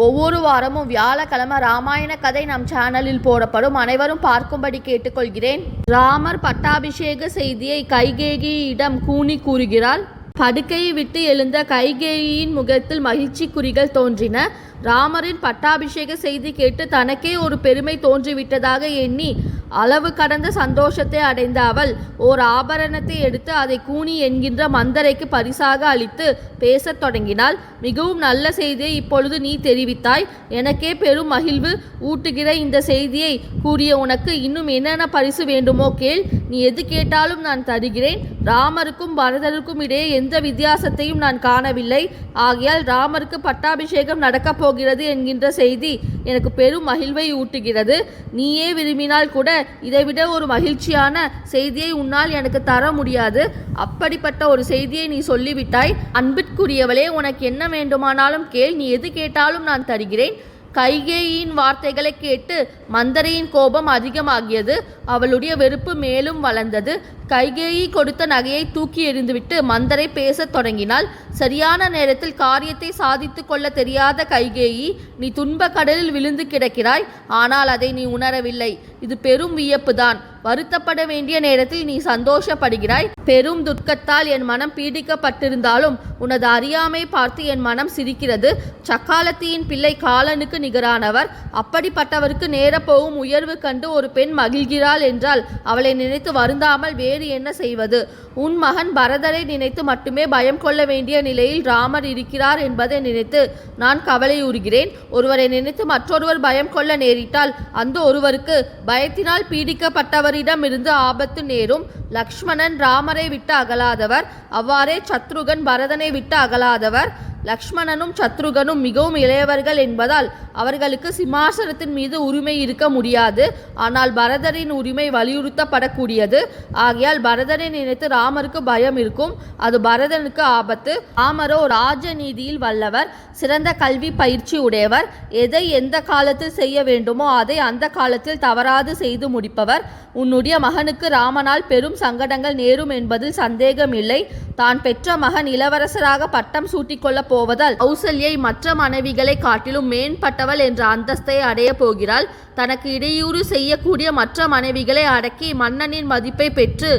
ஒவ்வொரு வாரமும் வியாழக்கிழமை ராமாயண கதை நம் சேனலில் போடப்படும். அனைவரும் பார்க்கும்படி கேட்டுக்கொள்கிறேன். ராமர் பட்டாபிஷேக செய்தியை கைகேகியிடம் கூனி கூறுகிறாள் படுக்கையை விட்டு எழுந்த கைகேயியின் முகத்தில் மகிழ்ச்சி குறிகள் தோன்றின. ராமரின் பட்டாபிஷேக செய்தி கேட்டு தனக்கே ஒரு பெருமை தோன்றிவிட்டதாக எண்ணி அளவு கடந்த சந்தோஷத்தை அடைந்த அவள் ஓர் ஆபரணத்தை எடுத்து அதை கூனி என்கின்ற மந்தரைக்கு பரிசாக அளித்து பேசத் தொடங்கினாள். மிகவும் நல்ல செய்தியை இப்பொழுது நீ தெரிவித்தாய். எனக்கே பெரும் மகிழ்வு ஊட்டுகிற இந்த செய்தியை கூறிய உனக்கு இன்னும் என்னென்ன பரிசு வேண்டுமோ கேள். நீ எது கேட்டாலும் நான் தருகிறேன். ராமருக்கும் பரதருக்கும் இடையே எந்த வித்தியாசத்தையும் நான் காணவில்லை. ஆகையால் ராமருக்கு பட்டாபிஷேகம் நடக்கப் போகிறது என்கின்ற செய்தி எனக்கு பெரும் மகிழ்வை ஊட்டுகிறது. நீயே விரும்பினால் கூட இதைவிட ஒரு மகிழ்ச்சியான செய்தியை உன்னால் எனக்கு தர முடியாது. அப்படிப்பட்ட ஒரு செய்தியை நீ சொல்லிவிட்டாய். அன்பிற்குரியவளே உனக்கு என்ன வேண்டுமானாலும் கேள். நீ எது கேட்டாலும் நான் தருகிறேன். கைகேயின் வார்த்தைகளை கேட்டு மந்தரையின் கோபம் அதிகமாகியது. அவளுடைய வெறுப்பு மேலும் வளர்ந்தது. கைகேயி கொடுத்த நகையை தூக்கி எறிந்துவிட்டு மந்தரை பேசத் தொடங்கினாள். சரியான நேரத்தில் காரியத்தை சாதித்து கொள்ள தெரியாத கைகேயி நீ துன்ப கடலில் விழுந்து கிடக்கிறாய். ஆனால் அதை நீ உணரவில்லை. இது பெரும் வியப்புதான். வருத்தப்பட வேண்டிய நேரத்தில் நீ சந்தோஷப்படுகிறாய். பெரும் துக்கத்தால் என் மனம் பீடிக்கப்பட்டிருந்தாலும் உனது அறியாமை பார்த்து என் மனம் சிரிக்கிறது. சக்காலத்தியின் பிள்ளை காலனுக்கு நிகரானவர். அப்படிப்பட்டவருக்கு நேரப்போகும் உயர்வு கண்டு ஒரு பெண் மகிழ்கிறாள் என்றால் அவளை நினைத்து வருந்தாமல் வேறு என்ன செய்வது? உன் மகன் பரதரை நினைத்து மட்டுமே பயம் கொள்ள வேண்டிய நிலையில் ராமர் இருக்கிறார் என்பதை நினைத்து நான் கவலையுறுகிறேன் ஒருவரை நினைத்து மற்றொருவர் பயம் கொள்ள நேரிட்டால் அந்த ஒருவருக்கு பயத்தினால் பீடிக்கப்பட்டவரிடமிருந்து ஆபத்து நேரும். லக்ஷ்மணன் ராமர் விட்டு அகலாதவர். அவ்வாறே சத்ருகன் பரதனை விட்டு அகலாதவர். லக்ஷ்மணனும் சத்ருகனும் மிகவும் இளையவர்கள் என்பதால் அவர்களுக்கு சிம்மாசனத்தின் மீது உரிமை இருக்க முடியாது. ஆனால் பரதரின் உரிமை வலியுறுத்தப்படக்கூடியது. ஆகையால் பரதரை நினைத்து ராமருக்கு பயம் இருக்கும். அது பரதனுக்கு ஆபத்து. ராமரோ ராஜநீதியில் வல்லவர். சிறந்த கல்வி பயிற்சி உடையவர். எதை எந்த காலத்தில் செய்ய வேண்டுமோ அதை அந்த காலத்தில் தவறாது செய்து முடிப்பவர். உன்னுடைய மகனுக்கு ராமனால் பெரும் சங்கடங்கள் நேரும் என்பதில் சந்தேகமில்லை. தான் பெற்ற மகன் இளவரசராக பட்டம் சூட்டிக்கொள்ளப் போவதால் கௌசல்யை மற்ற மனைவிகளை காட்டிலும் மேம்பட்டவள் என்ற அந்தஸ்தை அடையப் போகிறாள். தனக்கு இடையூறு செய்யக்கூடிய மற்ற மனைவிகளை அடக்கி மன்னனின் மதிப்பை பெற்று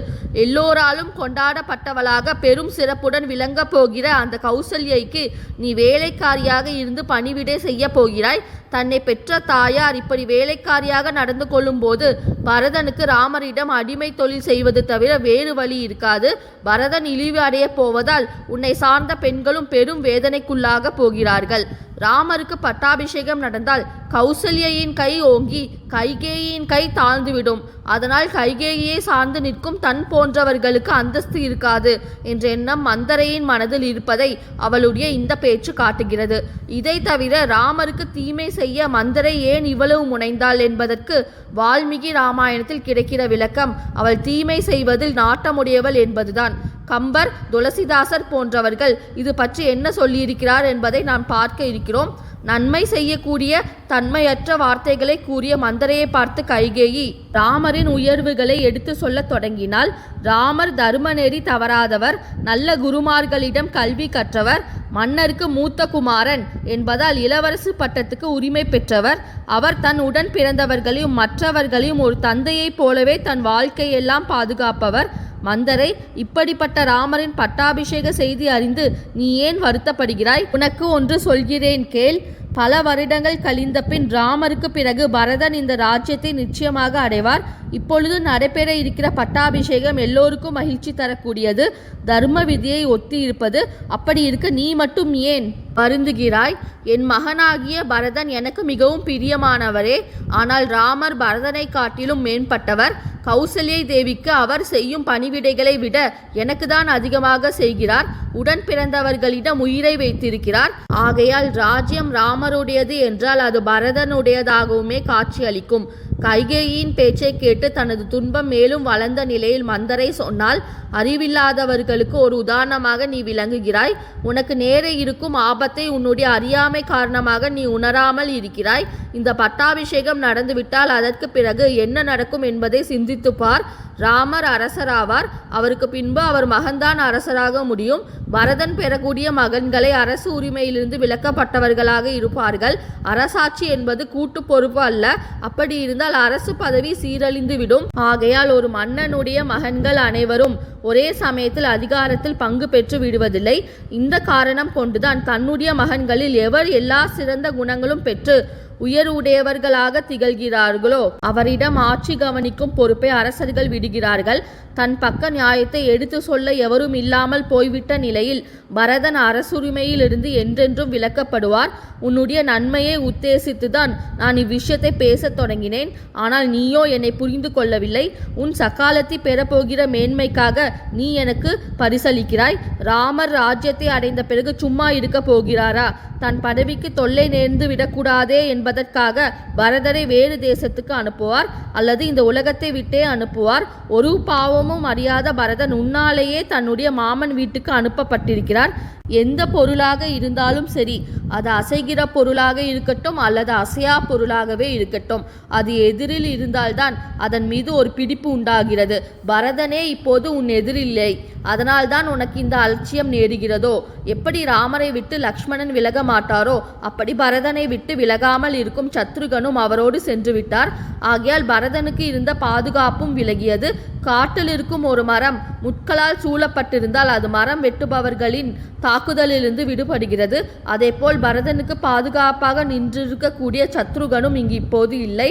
எல்லோராலும் கொண்டாடப்பட்டவளாக பெரும் சிறப்புடன் விளங்கப் போகிற அந்த கௌசல்யைக்கு நீ வேலைக்காரியாக இருந்து பணிவிடை செய்ய போகிறாய். தன்னை பெற்ற தாயார் இப்படி வேலைக்காரியாக நடந்து கொள்ளும்போது பரதனுக்கு ராமரிடம் அடிமை தொழில் செய்வது தவிர வேறு வழி இருக்காது. பரதன் இழிவு அடையப் போவதால் உன்னை சார்ந்த பெண்களும் பெரும் வேதனைக்குள்ளாக போகிறார்கள். ராமருக்கு பட்டாபிஷேகம் நடந்தால் கௌசல்யின் கை ஓங்கி கைகேயின் கை தாழ்ந்துவிடும். அதனால் கைகேயை சார்ந்து நிற்கும் தன் போன்றவர்களுக்கு அந்தஸ்து இருக்காது என்ற எண்ணம் மந்தரையின் மனதில் இருப்பதை அவளுடைய இந்த பேச்சு காட்டுகிறது. இதை தவிர ராமருக்கு தீமை செய்ய மந்தரை ஏன் இவ்வளவு முனைந்தாள் என்பதற்கு வால்மீகி ராமாயணத்தில் கிடைக்கிற விளக்கம் அவள் தீமை செய்வதில் நாட்டமுடையவள் என்பதுதான். கம்பர் துளசிதாசர் போன்றவர்கள் இது பற்றி என்ன சொல்லியிருக்கிறார் என்பதை நாம் பார்க்க இருக்கிறோம். நன்மை செய்யக்கூடிய தன்மையற்ற வார்த்தைகளை கூறிய மந்தரையை பார்த்து கைகேயி ராமரின் உயர்வுகளை எடுத்து சொல்லத் தொடங்கினால் ராமர் தர்மநெறி தவறாதவர் நல்ல குருமார்களிடம் கல்வி கற்றவர் மன்னருக்கு மூத்த குமாரன் என்பதால் இளவரசு பட்டத்துக்கு உரிமை பெற்றவர். அவர் தன் உடன் பிறந்தவர்களையும் மற்றவர்களையும் ஒரு தந்தையைப் போலவே தன் வாழ்க்கையெல்லாம் பாதுகாப்பவர். மந்தரை இப்படிப்பட்ட ராமரின் பட்டாபிஷேக செய்தி அறிந்து நீ ஏன் வருத்தப்படுகிறாய்? உனக்கு ஒன்று சொல்கிறேன் கேள். பல வருடங்கள் கழிந்த பின் ராமருக்கு பிறகு பரதன் இந்த ராஜ்யத்தை நிச்சயமாக அடைவார். இப்பொழுது நடைபெற இருக்கிற பட்டாபிஷேகம் எல்லோருக்கும் மகிழ்ச்சி தரக்கூடியது. தர்ம விதியை ஒத்தி இருப்பது. அப்படி இருக்க நீ மட்டும் ஏன் வருந்துகிறாய்? என் மகனாகிய பரதன் எனக்கு மிகவும் பிரியமானவரே. ஆனால் ராமர் பரதனை காட்டிலும் மேம்பட்டவர். கௌசல்யை தேவிக்கு அவர் செய்யும் பணிவிடைகளை விட எனக்கு தான் அதிகமாக செய்கிறார். உடன் பிறந்தவர்களிடம் உயிரை வைத்திருக்கிறார். ஆகையால் ராஜ்யம் ராம ராமருடையது என்றால் அது பரதனுடையதாகவுமே காட்சியளிக்கும். கைகேயின் பேச்சை கேட்டு தனது துன்பம் மேலும் வளர்ந்த நிலையில் மந்தரை சொன்னால் அறிவில்லாதவர்களுக்கு ஒரு உதாரணமாக நீ விளங்குகிறாய். உனக்கு நேரே இருக்கும் ஆபத்தை உன்னுடைய அறியாமை காரணமாக நீ உணராமல் இருக்கிறாய். இந்த பட்டாபிஷேகம் நடந்துவிட்டால் அதற்கு பிறகு என்ன நடக்கும் என்பதை சிந்தித்துப் பார் ராமர் அரசராவார். அவருக்கு பின்பு அவர் மகன்தான் அரசராக முடியும். பரதன் பெறக்கூடிய மகன்களை அரசு உரிமையிலிருந்து விலக்கப்பட்டவர்களாக இருப்பார்கள். அரசாட்சி என்பது கூட்டு பொறுப்பு அல்ல. அப்படி இருந்தால் அரசு பதவி சீரழிந்து விடும் ஆகையால் ஒரு மன்னனுடைய மகன்கள் அனைவரும் ஒரே சமயத்தில் அதிகாரத்தில் பங்கு பெற்று விடுவதில்லை. இந்த காரணம் கொண்டுதான் தன்னுடைய மகன்களில் எவர் எல்லா சிறந்த குணங்களும் பெற்று உயர்வுடையவர்களாக திகழ்கிறார்களோ அவரிடம் ஆட்சி கவனிக்கும் பொறுப்பை அரசர்கள் விடுகிறார்கள். தன் பக்க நியாயத்தை எடுத்து சொல்ல எவரும் இல்லாமல் போய்விட்ட நிலையில் பரதன் அரசுரிமையிலிருந்து என்றென்றும் விளக்கப்படுவார் உன்னுடைய நன்மையை உத்தேசித்துதான் நான் இவ்விஷயத்தை பேசத் தொடங்கினேன். ஆனால் நீயோ என்னை புரிந்து கொள்ளவில்லை. உன் சக்காலத்தை பெறப்போகிற மேன்மைக்காக நீ எனக்கு பரிசளிக்கிறாய். ராமர் ராஜ்யத்தை அடைந்த பிறகு சும்மா இருக்க போகிறாரா? தன் பதவிக்கு தொல்லை நேர்ந்து விடக்கூடாதே என்று என்பதற்காக பரதரை வேறு தேசத்துக்கு அனுப்புவார் அல்லது இந்த உலகத்தை விட்டே அனுப்புவார். ஒரு பாவமும் அறியாத பரதன் உன்னாலேயே தன்னுடைய மாமன் வீட்டுக்கு அனுப்பப்பட்டிருக்கிறார். எந்த பொருளாக இருந்தாலும் சரி அது அசைகிற பொருளாக இருக்கட்டும் அல்லது அசையா பொருளாகவே இருக்கட்டும் அது எதிரில் இருந்தால்தான் அதன் மீது ஒரு பிடிப்பு உண்டாகிறது. பரதனே இப்போது உன் எதிரில்லை. அதனால்தான் உனக்கு இந்த அலட்சியம் நேருகிறதோ? எப்படி ராமரை விட்டு லக்ஷ்மணன் விலக மாட்டாரோ? அப்படி பரதனை விட்டு விலகாமல் இருக்கும் சத்ருகனும் அவரோடு சென்று விட்டார் ஆகையால் பரதனுக்கு இருந்த பாதுகாப்பும் விலகியது. காட்டில் இருக்கும் ஒரு மரம் முட்களால் சூழப்பட்டிருந்தால் அது மரம் வெட்டுபவர்களின் தாக்குதலிலிருந்து விடுபடுகிறது. அதேபோல் பரதனுக்கு பாதுகாப்பாக நின்றிருக்கக்கூடிய சத்ருகனும் இங்கு இப்போது இல்லை.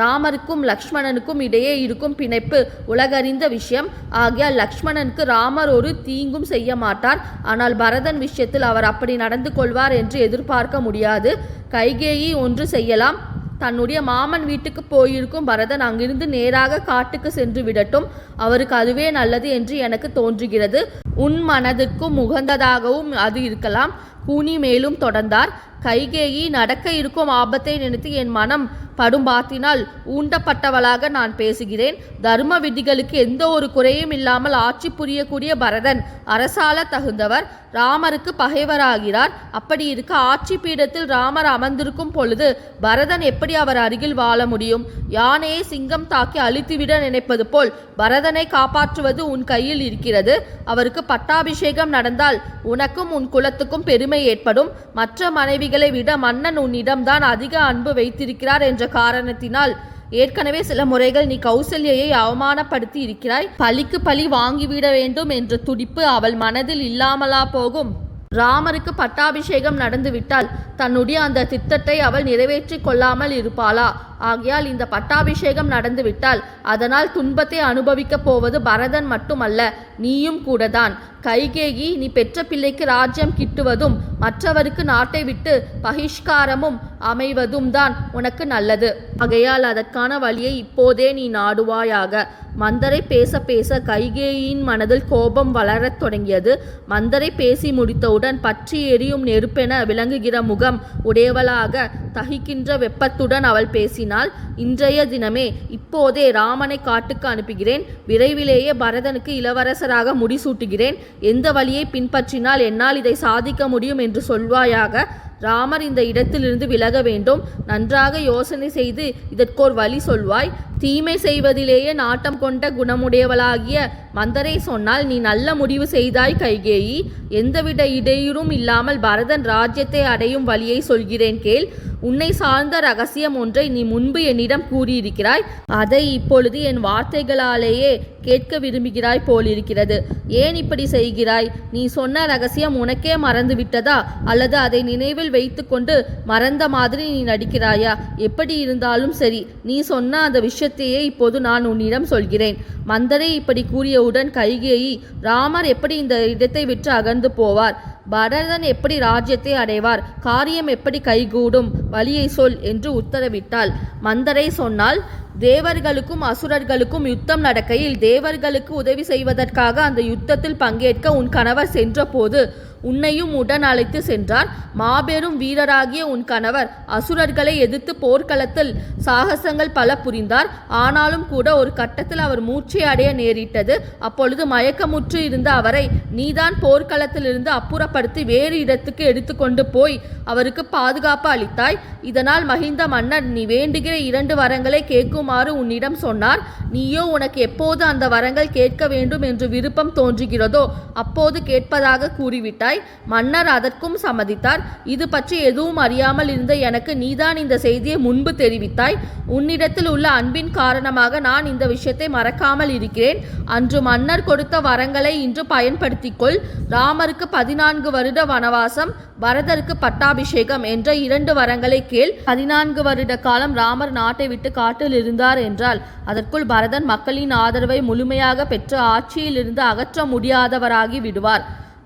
ராமருக்கும் லக்ஷ்மணனுக்கும் இடையே இருக்கும் பிணைப்பு உலகறிந்த விஷயம். ஆகையால் லக்ஷ்மணனுக்கு ராமர் ஒரு தீங்கும் செய்ய மாட்டார். ஆனால் பரதன் விஷயத்தில் அவர் அப்படி நடந்து கொள்வார் என்று எதிர்பார்க்க முடியாது. கைகேயி ஒன்று செய்யலாம். தன்னுடைய மாமன் வீட்டுக்கு போயிருக்கும் பரதன் அங்கிருந்து நேராக காட்டுக்கு சென்று விடட்டும். அவருக்கு அதுவே நல்லது என்று எனக்கு தோன்றுகிறது. உன் மனதுக்கும் உகந்ததாகவும் அது இருக்கலாம். கூனி மேலும் தொடர்ந்தார். கைகேயி நடக்க இருக்கும் ஆபத்தை நினைத்து என் மனம் படும் பாத்தினால் ஊண்டப்பட்டவளாக நான் பேசுகிறேன். தர்ம விதிகளுக்கு எந்த ஒரு குறையும் இல்லாமல் ஆட்சி புரியக்கூடிய பரதன் அரசால தகுந்தவர். ராமருக்கு பகைவராகிறார். அப்படி இருக்க ஆட்சி பீடத்தில் ராமர் அமர்ந்திருக்கும் பொழுது பரதன் எப்படி அவர் அருகில் வாழ முடியும்? யானையை சிங்கம் தாக்கி அழித்துவிட நினைப்பது போல் பரதனை காப்பாற்றுவது உன் கையில் இருக்கிறது. அவருக்கு பட்டாபிஷேகம் நடந்தால் உனக்கும் உன் குலத்துக்கும் பெருமை ஏற்படும். மற்ற மனைவிகளை விட மன்னன் உன்னிடம்தான் அதிக அன்பு வைத்திருக்கிறார் என்ற காரணத்தினால் ஏற்கனவே சில முறைகள் நீ கௌசல்யை அவமானப்படுத்தி இருக்கிறாய். பழிக்கு பழி வாங்கிவிட வேண்டும் என்ற துடிப்பு அவள் மனதில் இல்லாமலா போகும். ராமருக்கு பட்டாபிஷேகம் நடந்துவிட்டால் தன்னுடைய அந்த திட்டத்தை அவள் நிறைவேற்றி கொள்ளாமல் இருப்பாளா? ஆகையால் இந்த பட்டாபிஷேகம் நடந்துவிட்டால் அதனால் துன்பத்தை அனுபவிக்கப் போவது பரதன் மட்டுமல்ல நீயும் கூடதான் கைகேயி நீ பெற்ற பிள்ளைக்கு ராஜ்யம் கிட்டுவதும் மற்றவருக்கு நாட்டை விட்டு பகிஷ்காரமும் அமைவதும் தான் உனக்கு நல்லது. ஆகையால் அதற்கான வழியை இப்போதே நீ நாடுவாயாக. மந்தரை பேச பேச கைகேயின் மனதில் கோபம் வளரத் தொடங்கியது. மந்தரை பேசி முடித்தவுடன் பற்றி எரியும் நெருப்பென விளங்குகிற முகம் உடையவளாக தகிக்கின்ற வெப்பத்துடன் அவள் பேசினாள். இன்றைய தினமே இப்போதே ராமனை காட்டுக்கு அனுப்புகிறேன். விரைவிலேயே பரதனுக்கு இளவரச அரசராக முடிசூட்டுகிறேன். எந்த வழியை பின்பற்றினால் என்னால் இதை சாதிக்க முடியும் என்று சொல்வாயாக? ராமர் இந்த இடத்திலிருந்து விலக வேண்டும். நன்றாக யோசனை செய்து இதற்கோர் வழி சொல்வாய். தீமை செய்வதிலேயே நாட்டம் கொண்ட குணமுடையவளாகிய மந்தரை சொன்னால் நீ நல்ல முடிவு செய்தாய் கைகேயி. எந்தவித இடையூறும் இல்லாமல் பரதன் ராஜ்யத்தை அடையும் வழியை சொல்கிறேன் கேள். உன்னை சார்ந்த ரகசியம் ஒன்றை நீ முன்பு என்னிடம் கூறியிருக்கிறாய். அதை இப்பொழுது என் வார்த்தைகளாலேயே கேட்க விரும்புகிறாய் போலிருக்கிறது. ஏன் இப்படி செய்கிறாய்? நீ சொன்ன ரகசியம் உனக்கே மறந்து விட்டதா அல்லது அதை நினைவில் வைத்துக்கொண்டு மறந்த மாதிரி நீ நடிக்கிறாயா? எப்படி இருந்தாலும் சரி நீ சொன்ன அந்த விஷயத்தையே இப்போது நான் உன்னிடம் சொல்கிறேன். மந்தரை இப்படி கூறிய கூறியவுடன் கைகேயி ராமர் எப்படி இந்த இடத்தை விட்டு அகன்று போவார்? பரதன் எப்படி ராஜ்யத்தை அடைவார்? காரியம் எப்படி கைகூடும்? வழியை சொல் என்று உத்தரவிட்டாள். மந்தரை சொன்னால் தேவர்களுக்கும் அசுரர்களுக்கும் யுத்தம் நடக்கையில் தேவர்களுக்கு உதவி செய்வதற்காக அந்த யுத்தத்தில் பங்கேற்க உன் கணவர் சென்றபோது உன்னையும் உடன் அழைத்து சென்றார். மாபெரும் வீரராகிய உன் கணவர் அசுரர்களை எதிர்த்து போர்க்களத்தில் சாகசங்கள் பல புரிந்தார். ஆனாலும் கூட ஒரு கட்டத்தில் அவர் மூச்சை அடைய நேரிட்டது. அப்பொழுது மயக்கமுற்று இருந்த அவரை நீதான் போர்க்களத்திலிருந்து அப்புறப்படுத்தி வேறு இடத்துக்கு எடுத்துக்கொண்டு போய் அவருக்கு பாதுகாப்பு அளித்தாய். இதனால் மகிந்த மன்னர் நீ வேண்டுகிற இரண்டு வரங்களை கேட்குமாறு உன்னிடம் சொன்னார். நீயோ உனக்கு எப்போது அந்த வரங்கள் கேட்க வேண்டும் என்று விருப்பம் தோன்றுகிறதோ அப்போது கேட்பதாக கூறிவிட்டாய். மன்னர் அதற்கும் சம்மதித்தார். இது பற்றி எதுவும் அறியாமல் இருந்த எனக்கு நீதான் இந்த செய்தியை முன்பு தெரிவித்தாய். உன்னிடத்தில் உள்ள அன்பின் காரணமாக நான் இந்த விஷயத்தை மறக்காமல் இருக்கிறேன். அன்று மன்னர் கொடுத்த வரங்களை இன்று பயன்படுத்திக்கொள். ராமருக்கு பதினான்கு வருட வனவாசம் பரதருக்கு பட்டாபிஷேகம் என்ற இரண்டு வரங்களை கேள். பதினான்கு வருட காலம் ராமர் நாட்டை விட்டு காட்டில் இருந்தார் என்றால் அதற்குள் பரதன் மக்களின் ஆதரவை முழுமையாக பெற்று ஆட்சியில் இருந்து அகற்ற முடியாதவராகி விடுவார்.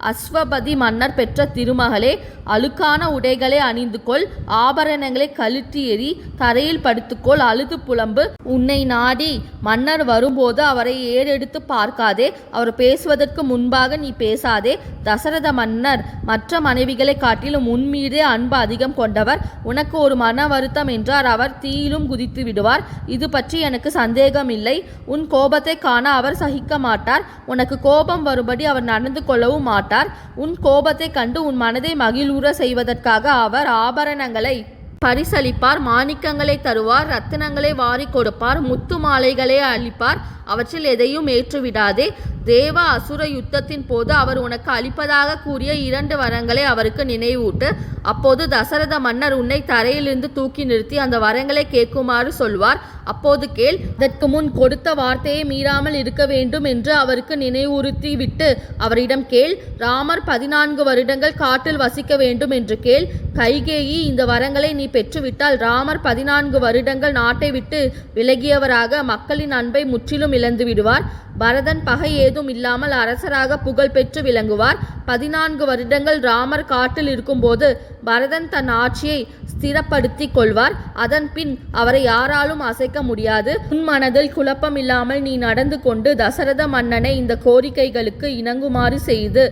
அஸ்வபதி மன்னர் பெற்ற திருமகளே அழுக்கான உடைகளை அணிந்து கொள் ஆபரணங்களை கழுத்தி எறி தரையில் படுத்துக்கொள் அழுது புலம்பு. உன்னை நாடி மன்னர் வரும்போது அவரை ஏறெடுத்து பார்க்காதே அவர் பேசுவதற்கு முன்பாக நீ பேசாதே. தசரத மன்னர் மற்ற மனைவிகளை காட்டிலும் உன் மீதே அன்பு அதிகம் கொண்டவர். உனக்கு ஒரு மன வருத்தம் என்றார் அவர் தீயிலும் குதித்து விடுவார். இது பற்றி எனக்கு சந்தேகம் இல்லை உன் கோபத்தை காண அவர் சகிக்க மாட்டார். உனக்கு கோபம் வரும்படி அவர் நடந்து கொள்ளவும் மாட்டார். உன் கோபத்தை கண்டு உன் மனதை மகிழ்வுற செய்வதற்காக அவர் ஆபரணங்களை பரிசளிப்பார் மாணிக்கங்களை தருவார் ரத்தினங்களை வாரி கொடுப்பார் முத்து மாலைகளை அளிப்பார். அவற்றில் எதையும் ஏற்றுவிடாதே. தேவ அசுர யுத்தத்தின் போது அவர் உனக்கு அளிப்பதாக கூறிய இரண்டு வரங்களை அவருக்கு நினைவூட்டு. அப்போது தசரத மன்னர் உன்னை தரையிலிருந்து தூக்கி நிறுத்தி அந்த வரங்களை கேட்குமாறு சொல்வார். அப்போது கேள் இதற்கு முன் கொடுத்த வார்த்தையை மீறாமல் இருக்க வேண்டும் என்று அவருக்கு நினைவுறுத்தி விட்டு அவரிடம் கேள் ராமர் பதினான்கு வருடங்கள் காட்டில் வசிக்க வேண்டும் என்று கேள். கைகேயி இந்த வரங்களை நீ பெற்றுவிட்டால் ராமர் பதினான்கு வருடங்கள் நாட்டை விட்டு விலகியவராக மக்களின் அன்பை முற்றிலும் இழந்து விடுவார் பரதன் பகை ஏதும் இல்லாமல் அரசராக புகழ் பெற்று விளங்குவார். பதினான்கு வருடங்கள் ராமர் காட்டில் இருக்கும்போது பரதன் தன் ஆட்சியை ஸ்திரப்படுத்தி கொள்வார். அதன் பின் அவரை யாராலும் அசைக்க முடியாது. உன் மனதில் குழப்பம் இல்லாமல் நீ நடந்து கொண்டு தசரத மன்னனை இந்த கோரிக்கைகளுக்கு இணங்குமாறு செய்து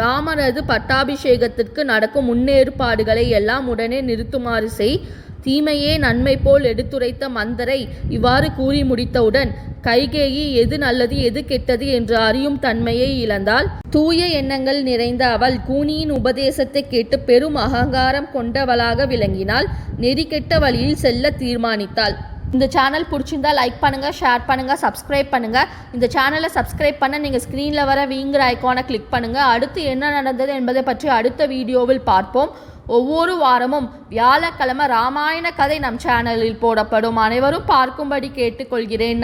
ராமரது பட்டாபிஷேகத்திற்கு நடக்கும் முன்னேற்பாடுகளை எல்லாம் உடனே நிறுத்துமாறு செய். தீமையே நன்மை போல் எடுத்துரைத்த மந்தரை இவ்வாறு கூறி முடித்தவுடன் கைகேயி எது நல்லது எது கெட்டது? என்று அறியும் தன்மையை இழந்தாள். தூய எண்ணங்கள் நிறைந்த அவள் கூனியின் உபதேசத்தை கேட்டு பெரும் அகங்காரம் கொண்டவளாக விளங்கினாள். நெறிக்கெட்ட வழியில் செல்ல தீர்மானித்தாள். இந்த சேனல் பிடிச்சிருந்தா லைக் பண்ணுங்கள் ஷேர் பண்ணுங்கள் சப்ஸ்கிரைப் பண்ணுங்கள் இந்த சேனலை சப்ஸ்கிரைப் பண்ண நீங்கள் ஸ்க்ரீனில் வர வீங்கிற ஐக்கானை கிளிக் பண்ணுங்கள் அடுத்து என்ன நடந்தது என்பதை பற்றி அடுத்த வீடியோவில் பார்ப்போம். ஒவ்வொரு வாரமும் வியாழக்கிழமை ராமாயண கதை நம் சேனலில் போடப்படும். அனைவரும் பார்க்கும்படி கேட்டுக்கொள்கிறேன்.